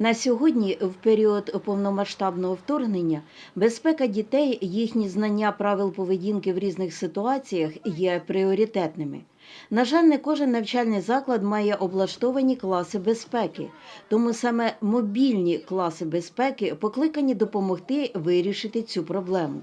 На сьогодні, в період повномасштабного вторгнення, безпека дітей, їхні знання правил поведінки в різних ситуаціях є пріоритетними. На жаль, не кожен навчальний заклад має облаштовані класи безпеки, тому саме мобільні класи безпеки покликані допомогти вирішити цю проблему.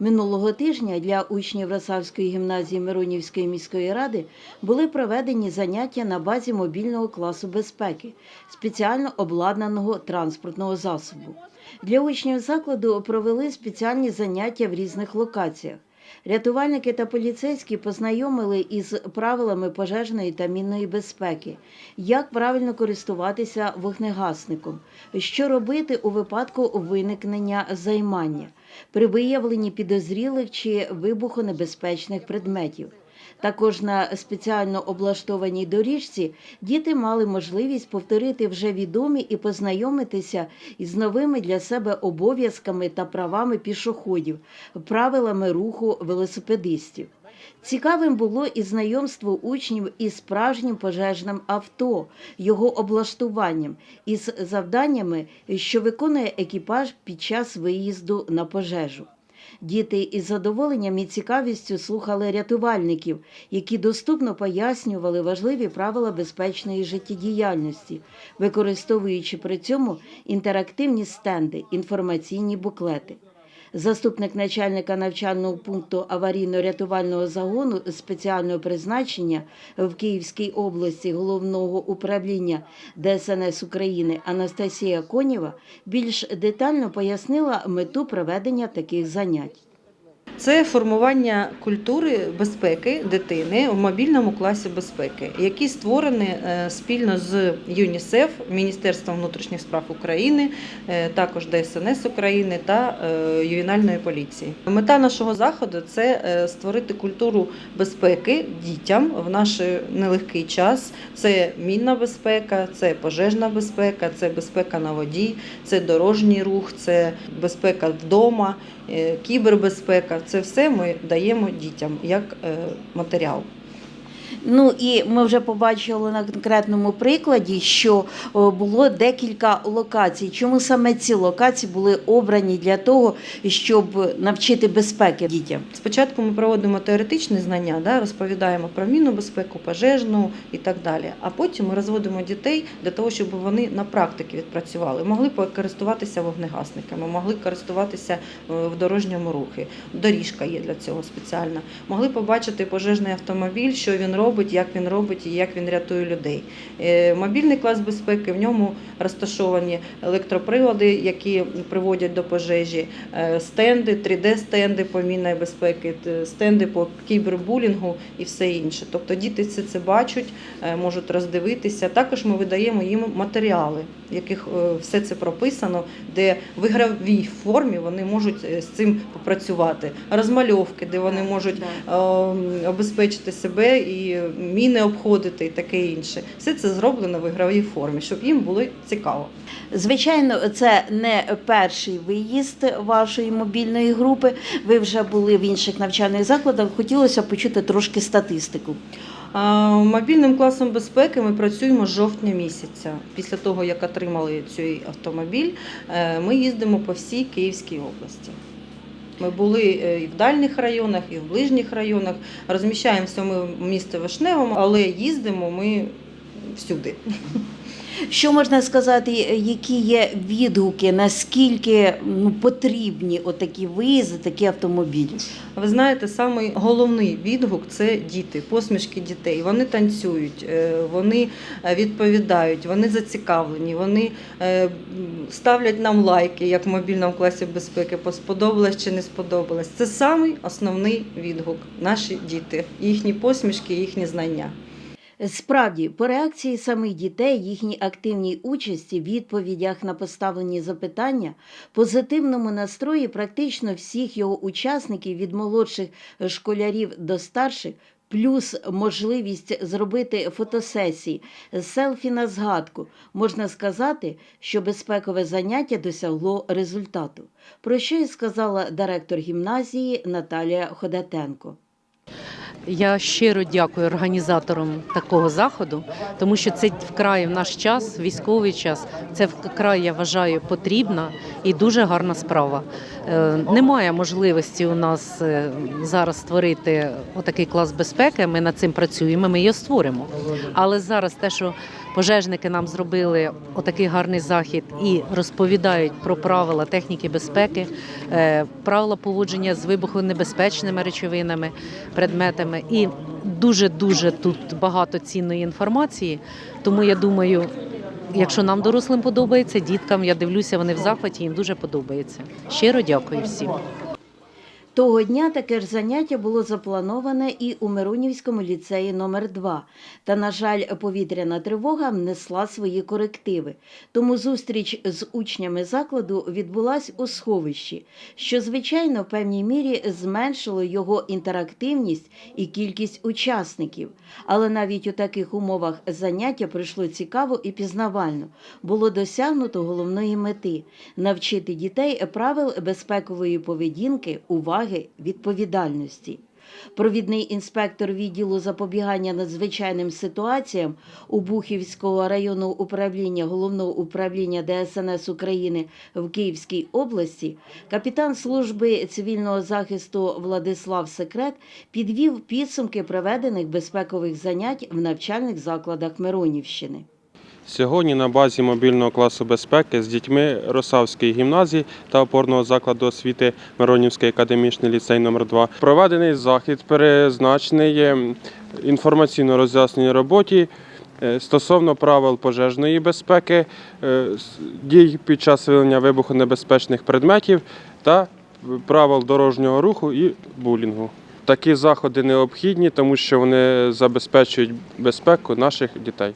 Минулого тижня для учнів Росавської гімназії Миронівської міської ради були проведені заняття на базі мобільного класу безпеки, спеціально обладнаного транспортного засобу. Для учнів закладу провели спеціальні заняття в різних локаціях. Рятувальники та поліцейські познайомили із правилами пожежної та мінної безпеки, як правильно користуватися вогнегасником, що робити у випадку виникнення займання, при виявленні підозрілих чи вибухонебезпечних предметів. Також на спеціально облаштованій доріжці діти мали можливість повторити вже відомі і познайомитися із новими для себе обов'язками та правами пішоходів, правилами руху велосипедистів. Цікавим було і знайомство учнів із справжнім пожежним авто, його облаштуванням, із завданнями, що виконує екіпаж під час виїзду на пожежу. Діти із задоволенням і цікавістю слухали рятувальників, які доступно пояснювали важливі правила безпечної життєдіяльності, використовуючи при цьому інтерактивні стенди, інформаційні буклети. Заступник начальника навчального пункту аварійно-рятувального загону спеціального призначення в Київській області головного управління ДСНС України Анастасія Конєва більш детально пояснила мету проведення таких занять. Це формування культури безпеки дитини в мобільному класі безпеки, який створений е, спільно з ЮНІСЕФ, Міністерством внутрішніх справ України, е, також ДСНС України та е, ювенальної поліції. Мета нашого заходу це створити культуру безпеки дітям в наш нелегкий час. Це мінна безпека, це пожежна безпека, це безпека на воді, це дорожній рух, це безпека вдома, кібербезпека. Це все ми даємо дітям як е, матеріал. Ну і ми вже побачили на конкретному прикладі, що було декілька локацій. Чому саме ці локації були обрані для того, щоб навчити безпеки дітям? Спочатку ми проводимо теоретичні знання, да, розповідаємо про мінну безпеку, пожежну і так далі. А потім ми розводимо дітей для того, щоб вони на практиці відпрацювали, могли користуватися вогнегасниками, могли користуватися е, в дорожньому рухі. Доріжка є для цього спеціальна. Могли побачити пожежний автомобіль, що він робить, як він робить і як він рятує людей. Е, Мобільний клас безпеки в ньому розташовані електроприлади, які приводять до пожежі, е, стенди, 3D-стенди по мінної безпеки, стенди по кібербулінгу і все інше. Тобто діти все це бачать, е, можуть роздивитися. Також ми видаємо їм матеріали, в яких все це прописано, де в ігровій формі вони можуть з цим попрацювати. Розмальовки, де вони можуть е, обезпечити себе і міни обходити, і таке інше. Все це зроблено в ігровій формі, щоб їм було цікаво. Звичайно, це не перший виїзд вашої мобільної групи. Ви вже були в інших навчальних закладах. Хотілося почути трошки статистику. Мобільним класом безпеки ми працюємо з жовтня місяця. Після того, як отримали цей автомобіль, е, ми їздимо по всій Київській області. Ми були е, і в дальніх районах, і в ближніх районах. Розміщаємося ми в місті Вишневому, але їздимо ми всюди. Що можна сказати, які є відгуки, наскільки ну, потрібні отакі виїзди, такі автомобілі? Ви знаєте, самий головний відгук це діти, посмішки дітей. Вони танцюють, е, вони е, відповідають, вони зацікавлені, вони е, ставлять нам лайки, як в мобільному класі безпеки, сподобалось чи не сподобалось. Це самий основний відгук. Наші діти, їхні посмішки, їхні знання. Справді, по реакції самих дітей, їхній активній участі, відповідях на поставлені запитання, позитивному настрої практично всіх його учасників від молодших школярів до старших. Плюс можливість зробити фотосесії, селфі на згадку. Можна сказати, що безпекове заняття досягло результату. Про що і сказала директор гімназії Наталія Ходатенко. Я щиро дякую організаторам такого заходу, тому що це вкрай в наш час, військовий час. Це вкрай я вважаю потрібна і дуже гарна справа. Е, Немає можливості у нас е, зараз створити отакий клас безпеки. Ми над цим працюємо. Ми його створимо. Але зараз те, що пожежники нам зробили отакий гарний захід і розповідають про правила техніки безпеки, е, правила поводження з вибухонебезпечними речовинами, предметами. І дуже дуже тут багато цінної інформації. Тому я думаю, якщо нам дорослим подобається, діткам я дивлюся, вони в захваті, їм дуже подобається. Щиро дякую всім. Того дня таке ж заняття було заплановане і у Миронівському ліцеї номер 2 Та, на жаль, повітряна тривога внесла свої корективи. Тому зустріч з учнями закладу відбулась у сховищі, що, звичайно, в певній мірі зменшило його інтерактивність і кількість учасників. Але навіть у таких умовах заняття пройшло цікаво і пізнавально. Було досягнуто головної мети навчити дітей правил безпекової поведінки, уваги, відповідальності. Провідний інспектор відділу запобігання надзвичайним ситуаціям Обухівського районного управління головного управління ДСНС України в Київській області, капітан служби цивільного захисту Владислав Секрет підвів підсумки проведених безпекових занять в навчальних закладах Миронівщини. Сьогодні на базі мобільного класу безпеки з дітьми Росавської гімназії та опорного закладу освіти Миронівський академічний ліцей номер 2 проведений захід, перезначений е, інформаційно роз'ясненій роботі е, стосовно правил пожежної безпеки, е, дій під час виявлення вибухонебезпечних предметів та правил дорожнього руху і булінгу. Такі заходи необхідні, тому що вони забезпечують безпеку наших дітей.